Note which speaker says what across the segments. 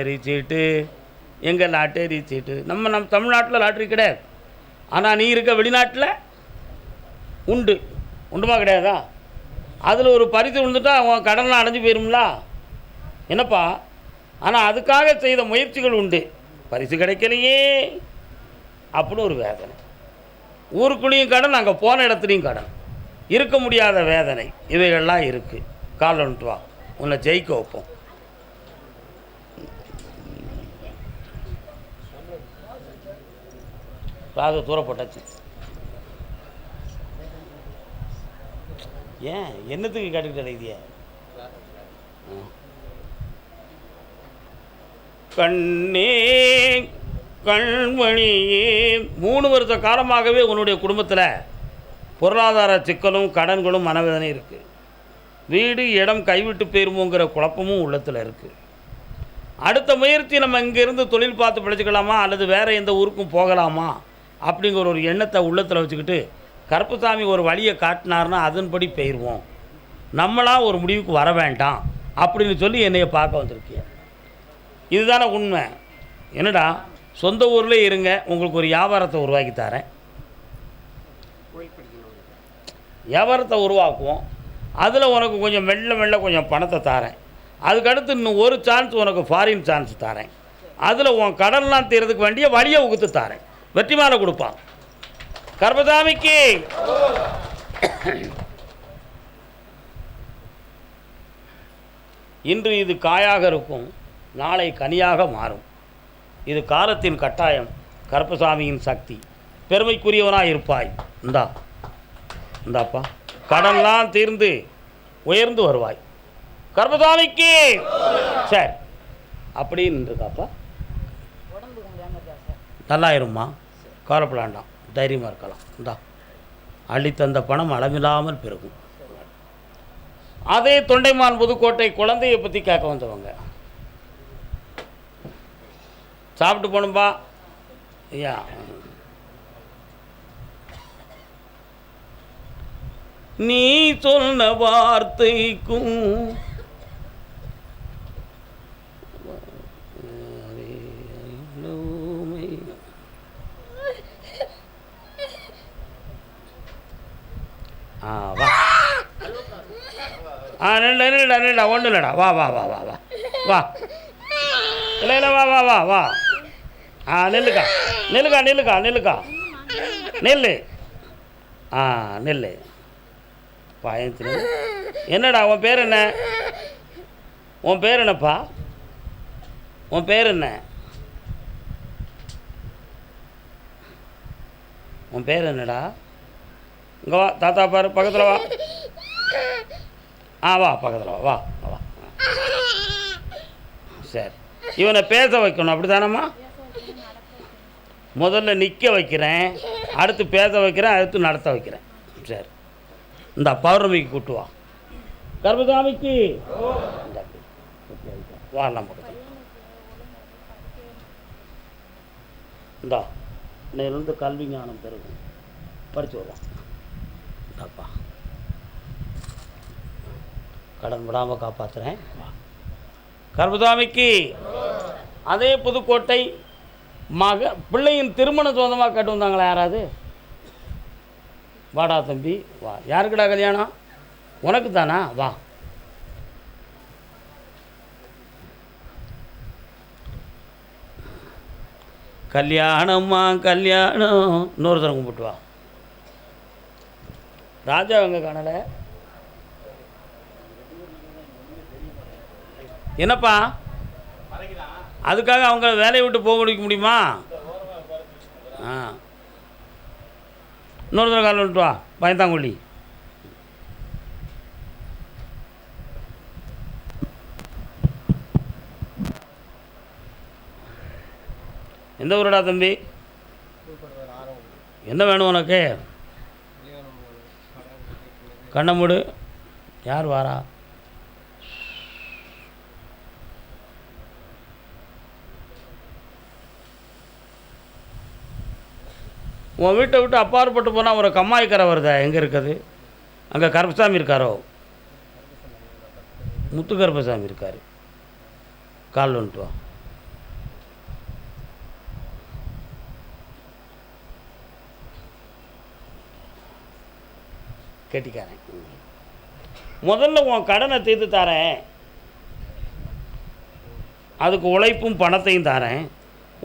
Speaker 1: Lottery சீட்டு எங்கள் lottery சீட்டு நம்ம நம் தமிழ்நாட்டில் லாட்டரி கிடையாது. ஆனால் நீ இருக்க வெளிநாட்டில் உண்டு. உண்டுமா கிடையாதா? அதில் ஒரு பரிசு விழுந்துட்டா உன் கடன்லாம் அடைஞ்சு போயிரும்ல. என்னப்பா? ஆனால் அதுக்காக செய்த முயற்சிகள் உண்டு. பரிசு கிடைக்கலையே. அப்படின்னு ஒரு வேதனை. ஊருக்குள்ளேயும் கடன் அங்கே போன இடத்துலையும் கடன். இருக்க முடியாத வேதனை. இவைகள்லாம் இருக்குது கால் வந்துட்டு வா. உன்னை ஜெயிக்க வைப்போம். ராகு தூர போட்டாச்சு ஏன்? என்னத்துக்கு கேட்டுக்கிட்டு அலைதிய கண்ணே கண்மணியே மூணு வருஷ காலமாகவே உன்னுடைய குடும்பத்தில் பொருளாதார சிக்கலும் கடன்களும் மனவேதனை இருக்குது வீடு இடம் கைவிட்டு போயிருமோங்கிற குழப்பமும் உள்ளத்தில் இருக்குது அடுத்த முயற்சி நம்ம இங்கேருந்து தொழில் பார்த்து பிழைச்சிக்கலாமா? அல்லது வேறு எந்த ஊருக்கும் போகலாமா? அப்படிங்கிற ஒரு எண்ணத்தை உள்ளத்தில் வச்சுக்கிட்டு கருப்புசாமி ஒரு வழியை காட்டினார்னா அதன்படி போயிடுவோம் நம்மளாக ஒரு முடிவுக்கு வர வேண்டாம். அப்படின்னு சொல்லி என்னைய பார்க்க வந்திருக்கிய இதுதானே உண்மை. என்னடா சொந்த ஊரில் இருங்க உங்களுக்கு ஒரு வியாபாரத்தை உருவாக்கி தரேன். வியாபாரத்தை உருவாக்குவோம். அதில் உனக்கு கொஞ்சம் மெல்ல மெல்ல கொஞ்சம் பணத்தை தரேன். அதுக்கடுத்து இன்னும் ஒரு சான்ஸ் உனக்கு ஃபாரின் சான்ஸ் தரேன். அதில் உன் கடன்லாம் தீர்றதுக்கு வேண்டிய வழியை உகுத்து தரேன். வெற்றி மாலை கொடுப்பான். கர்மசாமிக்கு. இன்று இது காயாக இருக்கும் நாளை கனியாக மாறும். இது காலத்தின் கட்டாயம் கருப்பசாமியின் சக்தி. பெருமைக்குரியவனாக இருப்பாய். இந்தா இந்தாப்பா. கடன்லாம் தீர்ந்து உயர்ந்து வருவாய். கர்மசாமிக்கு சரி. அப்படியே நின்றுக்காப்பா
Speaker 2: உடம்புக்கு முடியாமல் இருக்கா சார்.
Speaker 1: நல்லாயிரும்மா. கவலைப்படாண்டாம். தைரியமாக இருக்கலாம். இந்தா அள்ளித்தந்த பணம் அளவில்லாமல் பெருகும். அதே தொண்டைமான் புதுக்கோட்டை குழந்தையை பற்றி கேட்க வந்தவங்க. சாப்பிட்டு போகணும்பா ஐயா. நீ சொன்ன வார்த்தைக்கும் ஆ வா. ஆ நில்ல நில்லுடா நில்லுடா ஒன்றும் இல்லைடா வா வா வா வா வா. வா. இல்லை இல்லை வா வா வா வா. ஆ நெல்லுக்கா. நெல்லுக்கா நெல்லுக்கா நெல்லுக்கா. நெல்லு. ஆ நெல்லு. பயந்து என்னடா உன் பேர் என்ன? உன் பேர் என்னப்பா? உன் பேர் என்ன? உன் பேர் என்னடா? இங்கே வா தாத்தா பாரு பக்கத்தில் வா. ஆ வா பக்கத்தில் வா வா வா சரி. இவனை பேச வைக்கணும் அப்படி தானம்மா முதல்ல நிற்க வைக்கிறேன் அடுத்து பேச வைக்கிறேன் அடுத்து நடத்த வைக்கிறேன். சரி. இந்த பௌர்ணமிக்கு கூட்டு வா. கர்மசாமிக்கு இந்தா வாழலாம் பக்கத்தில். இந்தா இன்னையிலிருந்து கல்வி ஞானம் பெருகும். படிச்சு வருவான் இந்தாப்பா கடன் விடாமல் காப்பாற்றுறேன் கர்மசாமிக்கு அதே புதுக்கோட்டை மக பிள்ளையின் திருமணம் சொந்தமாக கேட்டு வந்தாங்களா யாராவது? வாடா தம்பி வா. யாருக்குடா கல்யாணம்? உனக்கு தானா வா. கல்யாணம்மா கல்யாணம். இன்னொரு தரம் கும்பிட்டு வா. ராஜா எங்கே காணலை. என்னப்பா? அதுக்காக அவங்க வேலையை விட்டு போக முடிக்க முடியுமா? ஆ. இன்னொரு தடவை கால் விட்டு வா. பயந்தாங்கொல்லி. எந்த ஊருடா தம்பி? என்ன வேணும் உனக்கு? கண்ணை மூடு யார் வாரா? உன் வீட்டை விட்டு அப்பாற்பட்டு போனால் ஒரு கம்மாய்க்கரை வருதா? எங்கே இருக்குது? அங்கே கருப்பசாமி இருக்காரோ? முத்து கருப்பசாமி இருக்கார். கால் வந்துட்டு வா. கெட்டிக்காரன். முதல்ல உன் கடனை தீர்த்து தரேன். அதுக்கு உழைப்பும் பணத்தையும் தரேன்.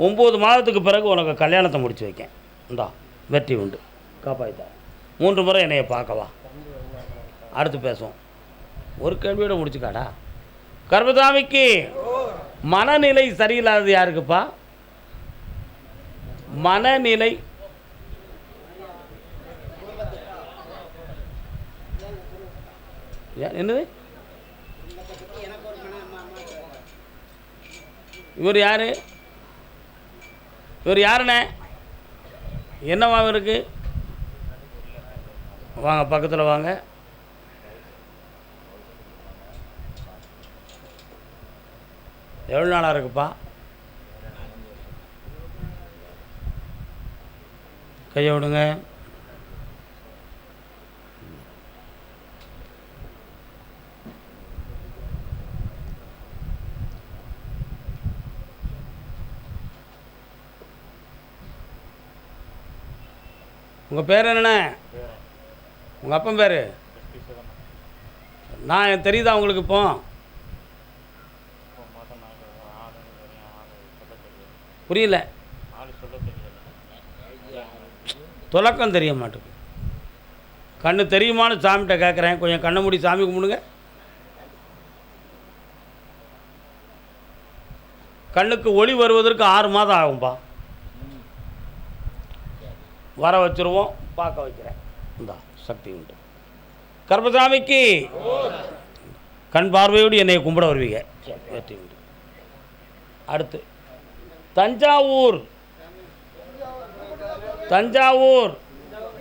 Speaker 1: ஒம்பது மாதத்துக்கு பிறகு உனக்கு கல்யாணத்தை முடிச்சு வைக்கேன். இந்தா வெற்றி உண்டு. காப்பாய்த்தா மூன்று முறை என்னைய பார்க்கவா அடுத்து பேசுவோம். ஒரு கேள்வியோட முடிச்சுக்காடா. கர்மசாமிக்கு மனநிலை சரியில்லாதது யாருக்குப்பா? மனநிலை என்னது? இவர் யாரு? இவர் யாருண்ணே? என்னவா இருக்கு? வாங்க பக்கத்தில் வாங்க. எவ்வளோ நாளாக இருக்குப்பா? கையை விடுங்க. உங்கள் பேர் என்னண்ணே? உங்கள் அப்பன் பேர்? நான் தெரியுதா உங்களுக்கு இப்போ? புரியல. துலக்கம் தெரிய மாட்டேங்குது கண்ணு தெரியுமான்னு சாமிகிட்ட கேட்குறேன் கொஞ்சம் கண்ணை மூடி சாமி கும்பிடுங்க. கண்ணுக்கு ஒளி வருவதற்கு ஆறு மாதம் ஆகும்பா. வர வச்சிருவோம் பார்க்க வைக்கிறேன். இந்தா சக்தி உண்டு. கர்மசாமிக்கு கண் பார்வையோடு என்னை கும்பிட வருவீங்க. வெற்றி உண்டு. அடுத்து தஞ்சாவூர். தஞ்சாவூர்.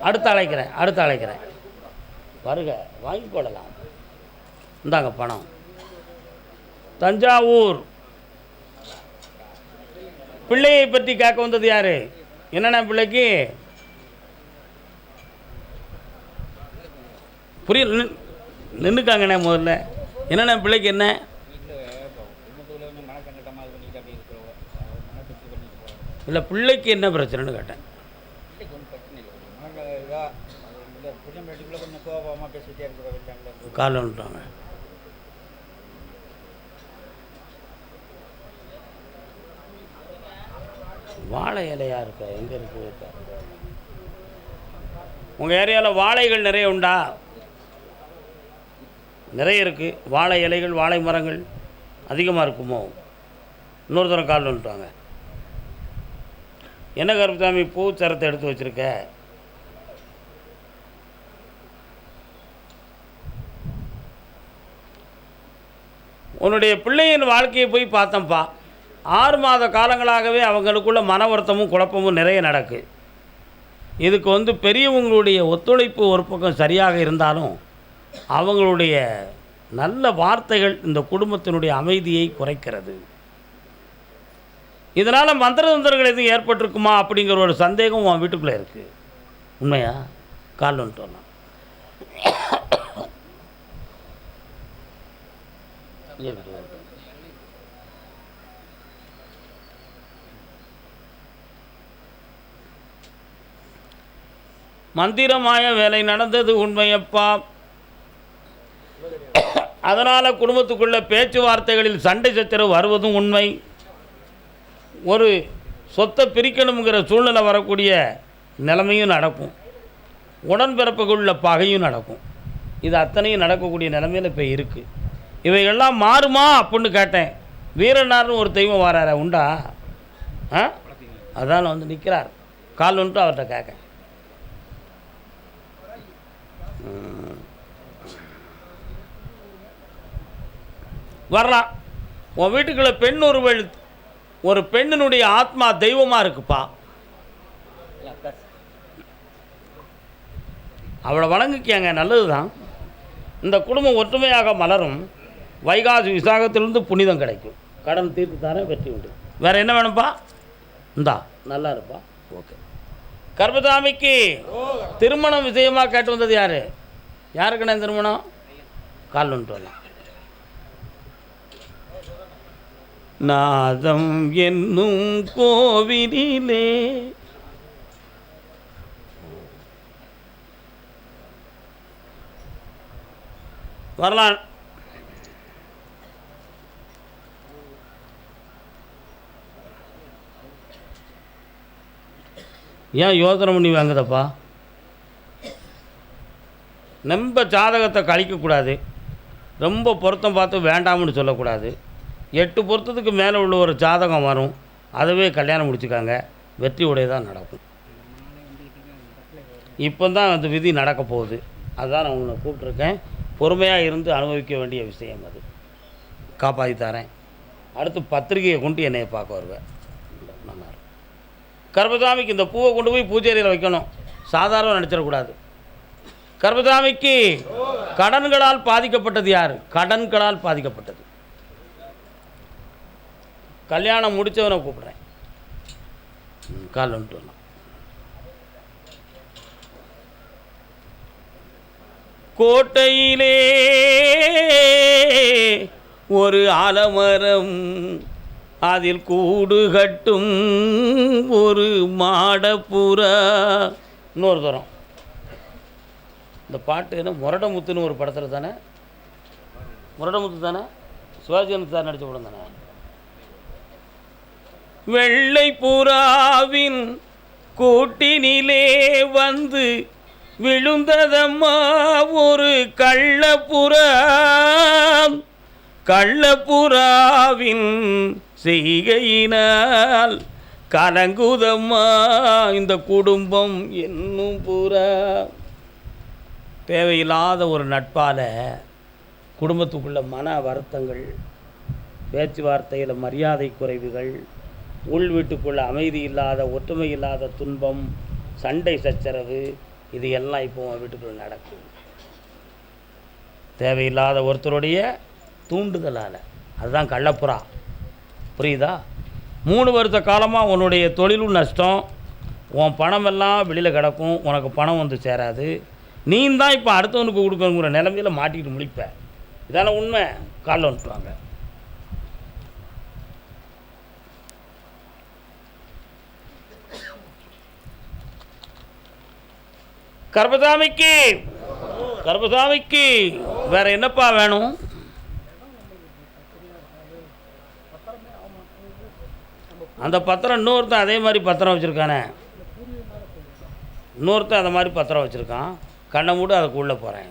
Speaker 1: அடுத்து அழைக்கிறேன் அடுத்து அழைக்கிறேன். வருக வாங்கி கொள்ளலாம். இந்தாங்க பணம். தஞ்சாவூர். பிள்ளையை பற்றி கேட்க வந்தது யார்? என்னென்ன பிள்ளைக்கு? புரியல நின்றுக்காங்கண்ணே முதல்ல. என்னண்ணே பிள்ளைக்கு என்ன? இல்லை பிள்ளைக்கு என்ன பிரச்சனைன்னு கேட்டேன். கால் வந்துட்டாங்க. வாழை இலையா இருக்கா? எங்கே இருக்கு? உங்கள் ஏரியாவில் வாழைகள் நிறைய உண்டா? நிறைய இருக்குது வாழை இலைகள் வாழை மரங்கள் அதிகமாக இருக்குமோ? இன்னொரு தரம் கால் வந்துட்டாங்க என்ன கருப்புசாமி பூச்சரத்தை எடுத்து வச்சுருக்க? உன்னுடைய பிள்ளையின் வாழ்க்கையை போய் பார்த்தேன்ப்பா. ஆறு மாத காலங்களாகவே அவங்களுக்குள்ள மன வருத்தமும் குழப்பமும் நிறைய நடக்கு. இதுக்கு வந்து பெரியவங்களுடைய ஒத்துழைப்பு ஒரு பக்கம் சரியாக இருந்தாலும் அவங்களுடைய நல்ல வார்த்தைகள் இந்த குடும்பத்தினுடைய அமைதியை குறைக்கிறது. இதனால் மந்திர தந்திரங்கள் எதுவும் ஏற்பட்டிருக்குமா அப்படிங்கிற ஒரு சந்தேகம் உன் வீட்டுக்குள்ளே இருக்குது உண்மையா? கால் வந்துட்டு மந்திரமாய வேலை நடந்தது உண்மையப்பா. அதனால் குடும்பத்துக்குள்ளே பேச்சுவார்த்தைகளில் சண்டை சச்சரவு வருவதும் உண்மை. ஒரு சொத்தை பிரிக்கணுங்கிற சூழ்நிலை வரக்கூடிய நிலைமையும் நடக்கும். உடன்பிறப்புக்குள்ள பகையும் நடக்கும். இது அத்தனையும் நடக்கக்கூடிய நிலைமையில் இப்போ இருக்குது இவைகள்லாம் மாறுமா அப்படின்னு கேட்டேன். வீரனார்னு ஒரு தெய்வம் வரார உண்டா? ஆ? அதான் வந்து நிற்கிறார் கால் வந்துட்டு அவர்கிட்ட கேட்க ம். வரலாம் உன் வீட்டுக்குள்ளே பெண் ஒருவள் ஒரு பெண்ணினுடைய ஆத்மா தெய்வமாக இருக்குப்பா. அவளை வணங்கிக்கங்க நல்லது தான் இந்த குடும்பம் ஒற்றுமையாக மலரும். வைகாசி விசாகத்திலிருந்து புனிதம் கிடைக்கும். கடன் தீர்த்து தரேன் வெற்றி உண்டு. வேற என்ன வேணும்ப்பா இந்தா நல்லா இருப்பா. ஓகே. கர்மதாமிக்கு திருமணம் விஷயமாக கேட்டு வந்தது யார்? யாருக்குண்ணே திருமணம்? கால் வந்துட்டு வரலாம். நாதம் என்னும் கோவிலே வரலாம் ஏன் யோசனை பண்ணி வாங்குதப்பா? நம்ம ஜாதகத்தை கழிக்கக்கூடாது. ரொம்ப பொருத்தம் பார்த்து வேண்டாம்னு சொல்லக்கூடாது. எட்டு பொருத்தத்துக்கு மேலே உள்ள ஒரு ஜாதகம் வரும். அதுவே கல்யாணம் முடிச்சுக்காங்க. வெற்றி உடையதான் நடக்கும். இப்போ தான் அந்த விதி நடக்க போகுது. அதுதான் நான் உங்களை கூப்பிட்ருக்கேன் பொறுமையாக இருந்து அனுபவிக்க வேண்டிய விஷயம் அது. காப்பாற்றி தரேன். அடுத்து பத்திரிகையை கொண்டு என்னை பார்க்க வருவேன் நல்லா இருக்கும். கர்பசாமிக்கு இந்த பூவை கொண்டு போய் பூஜை அறையில் வைக்கணும். சாதாரண நினச்சிடக்கூடாது. கர்பசாமிக்கு கடன்களால் பாதிக்கப்பட்டது யார்? கடன்களால் பாதிக்கப்பட்டது. கல்யாணம் முடித்தவனை கூப்பிட்றேன். கால் வந்துட்டு வரலாம் கோட்டையிலே ஒரு ஆலமரம் அதில் கூடு கட்டும் ஒரு மாடப்புறா. இன்னொரு தரம். இந்த பாட்டு என்ன முரடமுத்துன்னு ஒரு படத்தில் தானே? முரடமுத்து தானே? சிவாஜி சார் நடித்த படம் தானே? வெள்ளை புறாவின் கூட்டினிலே வந்து விழுந்ததம்மா ஒரு கள்ளப்புறா கள்ளப்புறாவின் செய்கையினால் கலங்குதம்மா இந்த குடும்பம் என்னும் புறா தேவையில்லாத ஒரு நட்பால் குடும்பத்துக்குள்ள மன வருத்தங்கள் பேச்சுவார்த்தையில் மரியாதை குறைவுகள் உள் வீட்டுக்குள்ள அமைதி இல்லாத ஒற்றுமை இல்லாத துன்பம் சண்டை சச்சரவு இது எல்லாம் இப்போ உன் வீட்டுக்குள்ள நடக்கும். தேவையில்லாத ஒருத்தருடைய தூண்டுதலால். அதுதான் கள்ளப்புறா. புரியுதா? மூணு வருஷ காலமாக உன்னுடைய தொழிலும் நஷ்டம். உன் பணமெல்லாம் வெளியில் கிடக்கும். உனக்கு பணம் வந்து சேராது. நீ தான் இப்போ அடுத்தவனுக்கு கொடுக்கணுங்கிற நிலமையில மாட்டிக்கிட்டு முழிப்ப. இதான உண்மை? காலில் வந்துட்டுவாங்க கர்பசாமிக்கு கர்பசாமிக்கு வேற என்னப்பா வேணும்? அந்த பத்திரம் இன்னொருத்தன் அதே மாதிரி பத்திரம் வச்சுருக்கானே. இன்னொருத்தன் அந்த மாதிரி பத்திரம் வச்சுருக்கான். கண்ணை மூடு அதுக்குள்ளே போகிறேன்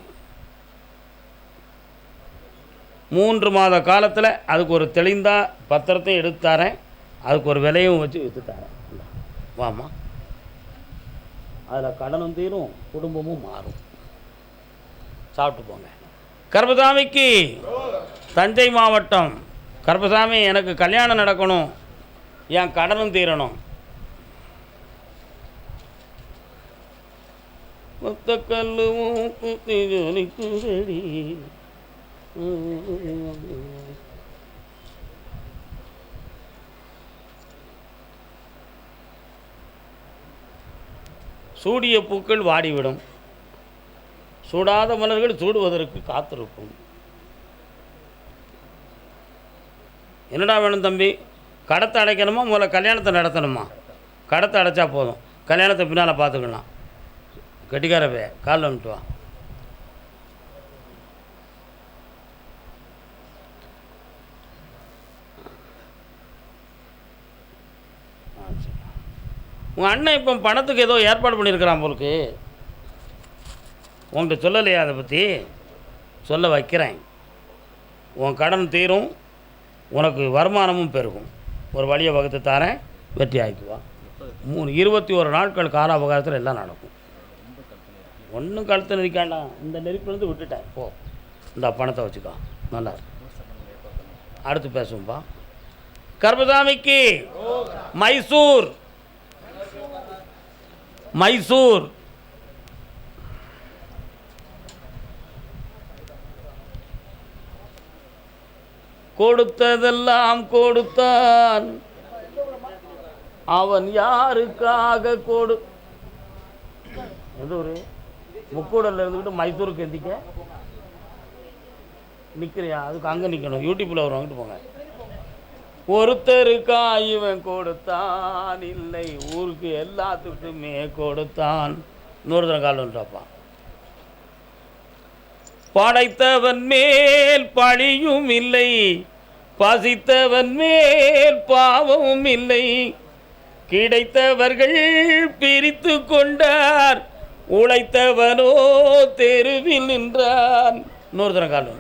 Speaker 1: மூன்று மாத காலத்தில் அதுக்கு ஒரு தெளிந்தா பத்திரத்தையும் எடுத்து தரேன். அதுக்கு ஒரு விலையும் வச்சு விற்று தரேன். வாமா அதில் கடனும் தீரும் குடும்பமும் மாறும். சாப்பிட்டு போங்க கர்பசாமிக்கு தஞ்சை மாவட்டம் கர்பசாமி எனக்கு கல்யாணம் நடக்கணும். என் கடனும் தீரணும். மொத்த கல்லும் குத்தி ஜொலிக்குதடி. சூடிய பூக்கள் வாடிவிடும். சூடாத மலர்கள் சூடுவதற்கு காத்திருக்கும். என்னடா வேணும் தம்பி? கடத்தை அடைக்கணுமா? முதல்ல கல்யாணத்தை நடத்தணுமா? கடத்தை அடைச்சா போதும். கல்யாணத்தை பின்னால் பார்த்துக்கலாம். கட்டிக்காரவே காலில் வந்துட்டு வா ஆ, சரி. உங்கள் அண்ணன் இப்போ பணத்துக்கு ஏதோ ஏற்பாடு பண்ணியிருக்கிறான் போலுக்கு உன்கிட்ட சொல்லலையா அதை பற்றி சொல்ல வைக்கிறேன். உன் கடன் தீரும் உனக்கு வருமானமும் பெருகும். ஒரு வழியை வகுத்து தரேன் வெற்றி ஆக்கிக்குவா மூணு இருபத்தி ஒரு நாட்கள் கால அவகாசத்தில் எல்லாம் நடக்கும். ஒன்றும் கழுத்து நெரிக்காண்டாம் இந்த நெருப்பிலேருந்து விட்டுட்டேன் போ. இந்த பணத்தை வச்சுக்கோ. நல்லா அடுத்து பேசுவோம்ப்பா கர்பசாமிக்கு மைசூர். மைசூர். கொடுத்ததெல்லாம் கொடுத்தான். அவன் யாருக்காக கொடு? எது ஒரு முக்கூடல்ல இருந்துக்கிட்டு மைசூருக்கு எந்திக்க. நிற்கிறியா அதுக்கு அங்கே நிற்கணும் யூடியூப்பில் வரும் வாங்கிட்டு போங்க. ஒருத்தருக்கா இவன் கொடுத்தான் இல்லை ஊருக்கு எல்லாத்துக்குமே கொடுத்தான். இன்னொரு தர கால் படைத்தவன் மேல் பழியும் இல்லை பசித்தவன் மேல் பாவமும் இல்லை. கிடைத்தவர்கள் பிரித்து கொண்டார் உழைத்தவனோ தெருவில் நின்றான். இன்னொரு தர கால்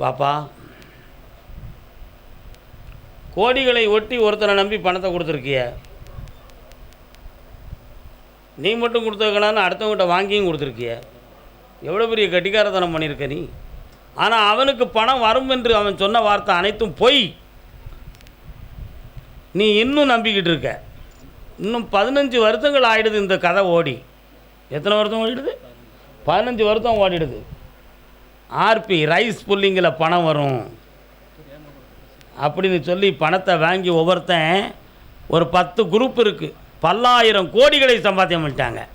Speaker 1: வாப்பா. கோடிகளை ஒட்டி ஒருத்தனை நம்பி பணத்தை கொடுத்துருக்கிய. நீ மட்டும் கொடுத்துருக்கலான்னு அடுத்தவங்ககிட்ட வாங்கியும் கொடுத்துருக்கிய. எவ்வளோ பெரிய கட்டிக்காரத்தனம் பண்ணியிருக்க நீ? ஆனால் அவனுக்கு பணம் வரும் என்று அவன் சொன்ன வார்த்தை அனைத்தும் பொய். நீ இன்னும் நம்பிக்கிட்டு இருக்க. இன்னும் பதினஞ்சு வருஷங்கள் ஆகிடுது இந்த கதை ஓடி. எத்தனை வருஷம் ஓடிடுது? பதினஞ்சு வருஷம் ஓடிடுது. ஆர்பி ரைஸ் புல்லிங்கில் பணம் வரும். அப்படின்னு சொல்லி பணத்தை வாங்கி ஒவ்வொருத்தன் ஒரு பத்து குரூப் இருக்குது பல்லாயிரம் கோடிகளை சம்பாத்தியம் பண்ணிட்டாங்க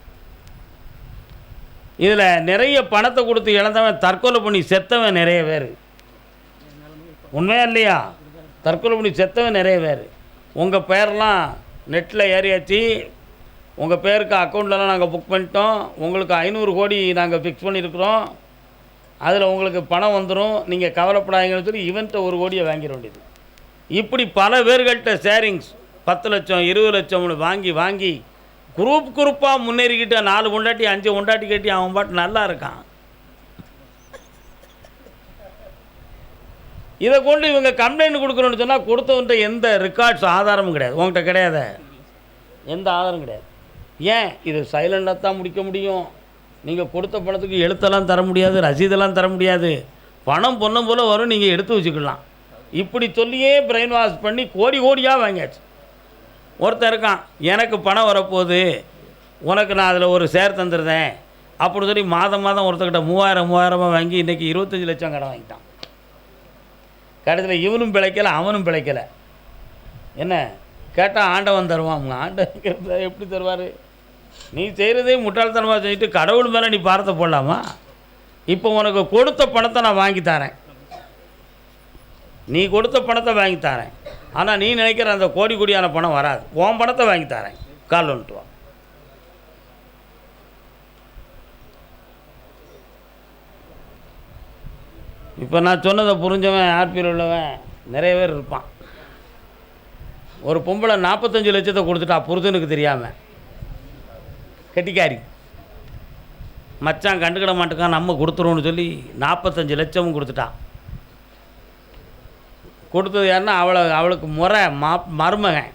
Speaker 1: இதில் நிறைய பணத்தை கொடுத்து இழந்தவன் தற்கொலை பண்ணி செத்தவன் நிறைய பேர். உண்மையா இல்லையா? தற்கொலை பண்ணி செத்தவன் நிறைய பேர். உங்கள் பேரெலாம் நெட்டில் ஏறியாச்சு. உங்கள் பேருக்கு அக்கௌண்ட்லலாம் நாங்கள் புக் பண்ணிட்டோம். உங்களுக்கு ஐநூறு கோடி நாங்கள் ஃபிக்ஸ் பண்ணியிருக்கிறோம் அதில் உங்களுக்கு பணம் வந்துடும் நீங்கள் கவலைப்படாதீங்கன்னு சொல்லி இவன்ட்ட ஒரு கோடியை வாங்கிட வேண்டியது. இப்படி பல பேர்கள்ட்ட ஷேரிங்ஸ் பத்து லட்சம் இருபது லட்சம்னு வாங்கி வாங்கி குரூப் குரூப்பாக முன்னேறிக்கிட்ட நாலு உண்டாட்டி அஞ்சு உண்டாட்டி கட்டி அவன் பாட்டு நல்லா இருக்கான். இதை கொண்டு இவங்க கம்ப்ளைண்ட் கொடுக்குறோன்னு சொன்னால் கொடுத்தவன்ட்ட எந்த ரெக்கார்ட்ஸ் ஆதாரமும் கிடையாது. உங்கள்கிட்ட கிடையாது. எந்த ஆதாரம் கிடையாது. ஏன்? இது சைலண்டாக தான் முடிக்க முடியும். நீங்கள் கொடுத்த பணத்துக்கு எழுத்தெல்லாம் தர முடியாது ரசீதெல்லாம் தர முடியாது. பணம் பொண்ணும் போல் வரும் நீங்கள் எடுத்து வச்சுக்கலாம். இப்படி சொல்லியே பிரெயின் வாஷ் பண்ணி கோடி கோடியாக வாங்கியாச்சு. ஒருத்தன் இருக்கான் எனக்கு பணம் வரப்போகுது உனக்கு நான் அதில் ஒரு சேர் தந்துருந்தேன் அப்படி சொல்லி மாதம் மாதம் ஒருத்தர்கிட்ட மூவாயிரம் மூவாயிரமாக வாங்கி இன்றைக்கி இருபத்தஞ்சி லட்சம் கடன் வாங்கிட்டான். கடைசியில் இவனும் பிழைக்கல அவனும் பிழைக்கலை. என்ன? கேட்டால் ஆண்டவன் தருவான். அவங்க ஆண்டவன் எப்படி தருவார்? நீ செய்கிறதே முட்டாள்தனமாக செஞ்சுட்டு கடவுள் மேலே நீ பாரத்தை போடலாமா? இப்போ உனக்கு கொடுத்த பணத்தை நான் வாங்கி தரேன். நீ கொடுத்த பணத்தை வாங்கி தரேன். ஆனால் நீ நினைக்கிற அந்த கோடி கோடியான பணம் வராது. உன் பணத்தை வாங்கி தரேன். கால் வந்துட்டு வா. இப்போ நான் சொன்னதை புரிஞ்சவன் ஆர்பியில் உள்ளவன் நிறைய பேர் இருப்பான். ஒரு பொம்பளை நாற்பத்தஞ்சு லட்சத்தை கொடுத்துட்டா புருஷனுக்கு தெரியாமல் கெட்டிக்காரி. மச்சான் கண்டுக்கிட மாட்டேக்கான் நம்ம கொடுத்துருவோம்னு சொல்லி நாற்பத்தஞ்சு லட்சமும் கொடுத்துட்டான். கொடுத்தது யாருன்னா அவளை அவளுக்கு முறை மா மருமகன்.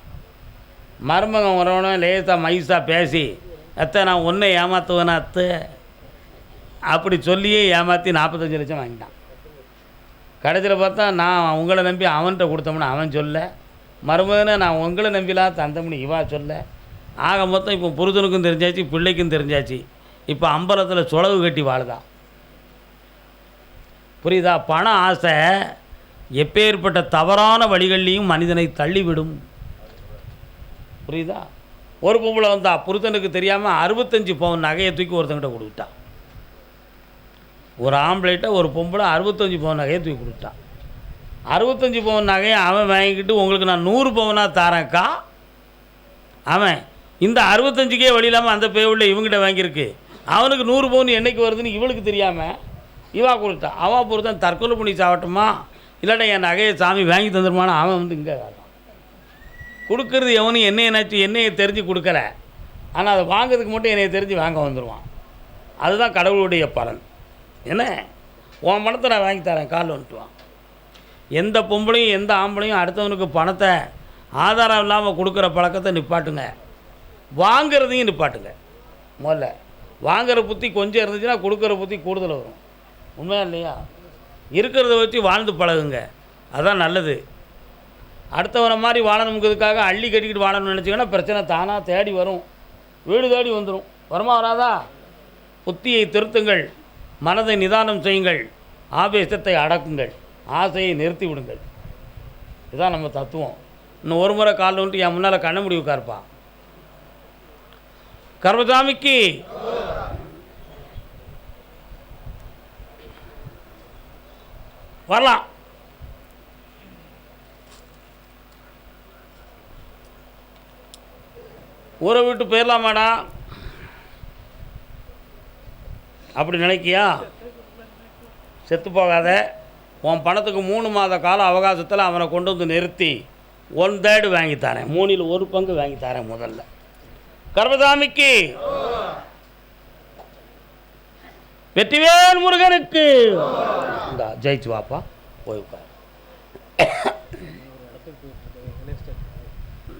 Speaker 1: மருமகன் உறவனும் லேசாக மைஸாக பேசி அத்தை நான் ஒன்றை ஏமாத்துவேனா அத்தை? அப்படி சொல்லியே ஏமாற்றி நாற்பத்தஞ்சு லட்சம் வாங்கிட்டான். கடைசியில் பார்த்தா நான் உங்களை நம்பி அவன்கிட்ட கொடுத்தோம்னு அவன் சொல்ல மருமகனை நான் உங்களை நம்பிலாம் தந்தோம்னு இவா சொல்ல ஆக மொத்தம் இப்போ புருஷனுக்கும் தெரிஞ்சாச்சு பிள்ளைக்கும் தெரிஞ்சாச்சு. இப்போ அம்பலத்தில் சொலவு கட்டி வாழுதான் புரியுதா? பண ஆசை எப்பேற்பட்ட தவறான வழிகள்லையும் மனிதனை தள்ளிவிடும். புரியுதா? ஒரு பொம்பளை வந்தா புருஷனுக்கு தெரியாமல் அறுபத்தஞ்சு பவுன் நகையை தூக்கி ஒருத்தங்கிட்ட கொடுத்துட்டான் ஒரு ஆம்பளைட்ட ஒரு பொம்பளை அறுபத்தஞ்சு பவுன் நகையை தூக்கி கொடுத்துட்டான் அறுபத்தஞ்சு பவுன் நகையை அவன் வாங்கிக்கிட்டு உங்களுக்கு நான் நூறு பவுனாக தாரேன்க்கா? அவன் இந்த அறுபத்தஞ்சுக்கே வழி இல்லாமல் அந்த பேவுள்ள இவங்ககிட்ட வாங்கியிருக்கு. அவனுக்கு நூறு பவுன் என்னைக்கு வருதுன்னு இவளுக்கு தெரியாமல் இவா கொடுத்தான் அவன் பொறுத்தான் தற்கொலை பண்ணி சாவட்டுமா? இல்லாட்டா என் நகையை சாமி வாங்கி தந்துருமான்னு அவன் வந்து இங்கே கொடுக்கறது எவனும் என்னைய நினச்சி என்னையை தெரிஞ்சு கொடுக்கல. ஆனால் அதை வாங்குறதுக்கு மட்டும் என்னையை தெரிஞ்சு வாங்க வந்துடுவான் அதுதான் கடவுளுடைய பலன். என்ன? உன் பணத்தை நான் வாங்கி தரேன் கால் வந்துட்டுவான். எந்த பொம்பளையும் எந்த ஆம்பளையும் அடுத்தவனுக்கு பணத்தை ஆதாரம் இல்லாமல் கொடுக்குற பழக்கத்தை நிப்பாட்டுங்க. வாங்கிறதையும் நிப்பாட்டுங்க முதல்ல வாங்குற புத்தி கொஞ்சம் இருந்துச்சுன்னா கொடுக்குற புத்தி கூடுதல் வரும். உண்மையா இல்லையா? இருக்கிறத வச்சு வாழ்ந்து பழகுங்க. அதுதான் நல்லது. அடுத்தவரை மாதிரி வாழணுங்கிறதுக்காக அள்ளி கட்டிக்கிட்டு வாழணும்னு நினச்சிங்கன்னா பிரச்சனை தானாக தேடி வரும். வீடு தேடி வந்துடும் வருமா வராதா? புத்தியை திருத்துங்கள். மனதை நிதானம் செய்யுங்கள். ஆவேசத்தை அடக்குங்கள். ஆசையை நிறுத்தி விடுங்கள். இதுதான் நம்ம தத்துவம். இன்னும் ஒரு முறை காலில் வந்துட்டு என் முன்னால் கண்ண முடி உட்காருப்பா. கர்மசாமிக்கு. வரலாம். ஊரை விட்டு போயிடலாம் அப்படி நினைக்கியா? செத்து போகாத. உன் பணத்துக்கு மூணு மாத கால அவகாசத்தில் அவனை கொண்டு வந்து நிறுத்தி. ஒன் தேர்டு வாங்கித்தாரேன் மூணில் ஒரு பங்கு வாங்கித்தாரேன் முதல்ல. கர்மசாமிக்கு. வெற்றிவேல் முருகனுக்கு. ஜெயிச்சு வாப்பா. போய் உட்கார்.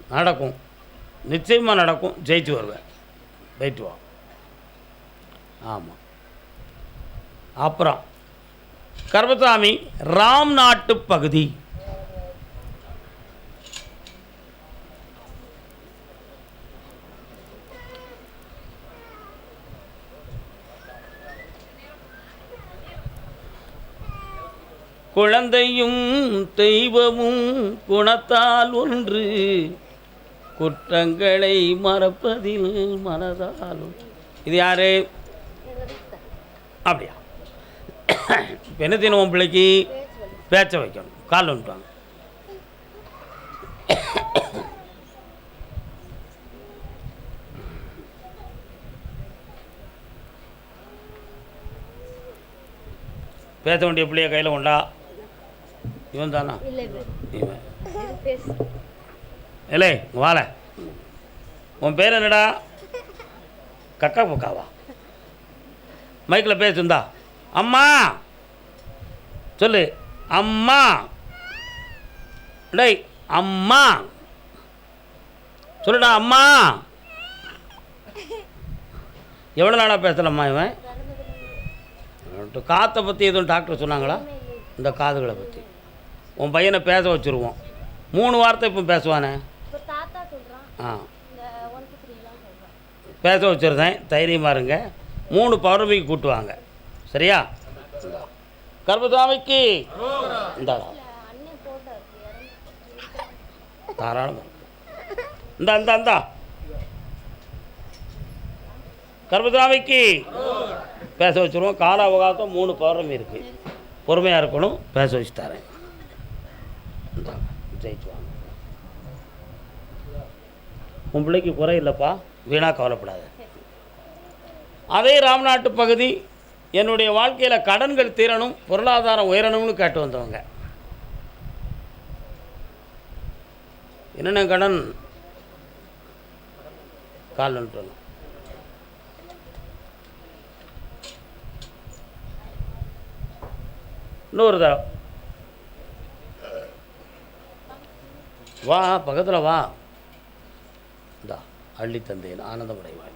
Speaker 1: நடக்கும். நிச்சயமாக நடக்கும். ஜெயிச்சு வருவேன். போயிட்டு வா. ஆமாம் அப்புறம் கர்மசாமி ராம் நாட்டு பகுதி. குழந்தையும் தெய்வமும் குணத்தால் ஒன்று. குற்றங்களை மறப்பதில் மனதால் இது யாரு? அப்படியா. என்ன தினமும் பிள்ளைக்கு? பேச்ச வைக்கணும். கால் வந்துட்டாங்க பேச வேண்டிய பிள்ளைய கையில் உண்டா இவன் தானா? இவன். இல்லை வாழ உன் பேர் என்னடா? கக்கா புக்காவா மைக்கில் பேசுந்தா அம்மா! சொல்லு. அம்மா! டேய் அம்மா! சொல்லுடா அம்மா! எவ்வளோ நாளாக பேசலம்மா இவன்? காற்றை பற்றி எதுவும் டாக்டர் சொன்னாங்களா? இந்த காதுகளை பற்றி உன் பையனை பேச வச்சுருவோம். மூணு வார்த்தை இப்போ பேசுவானே? ஆ. பேச வச்சுருந்தேன். தைரியமாக இருங்க மூணு பௌர்ணமிக்கு கூட்டுவாங்க. சரியா? கர்மசாமிக்கு இந்தாடா தாராளமாக இந்தா இந்தா இந்தா. கர்மசாமிக்கு பேச வச்சுருவோம். கால அவகாசம் மூணு பௌர்ணமி இருக்குது பொறுமையாக இருக்கணும். பேச வச்சு தரேன். ஜெயிச்சுவாங்க. உன் பிள்ளைக்கு குறை இல்லைப்பா வீணாக கவலைப்படாத. அதே ராம்நாட்டு பகுதி என்னுடைய வாழ்க்கையில் கடன்கள் தீரணும் பொருளாதாரம் உயரணும்னு கேட்டு வந்தவங்க. என்னென்ன கடன்? கால் நின்றுணும் இன்னொரு தடவை. வா பக்கத்தில் வா. இந்தா அள்ளி தந்தேன் ஆனந்தமடைவாய்.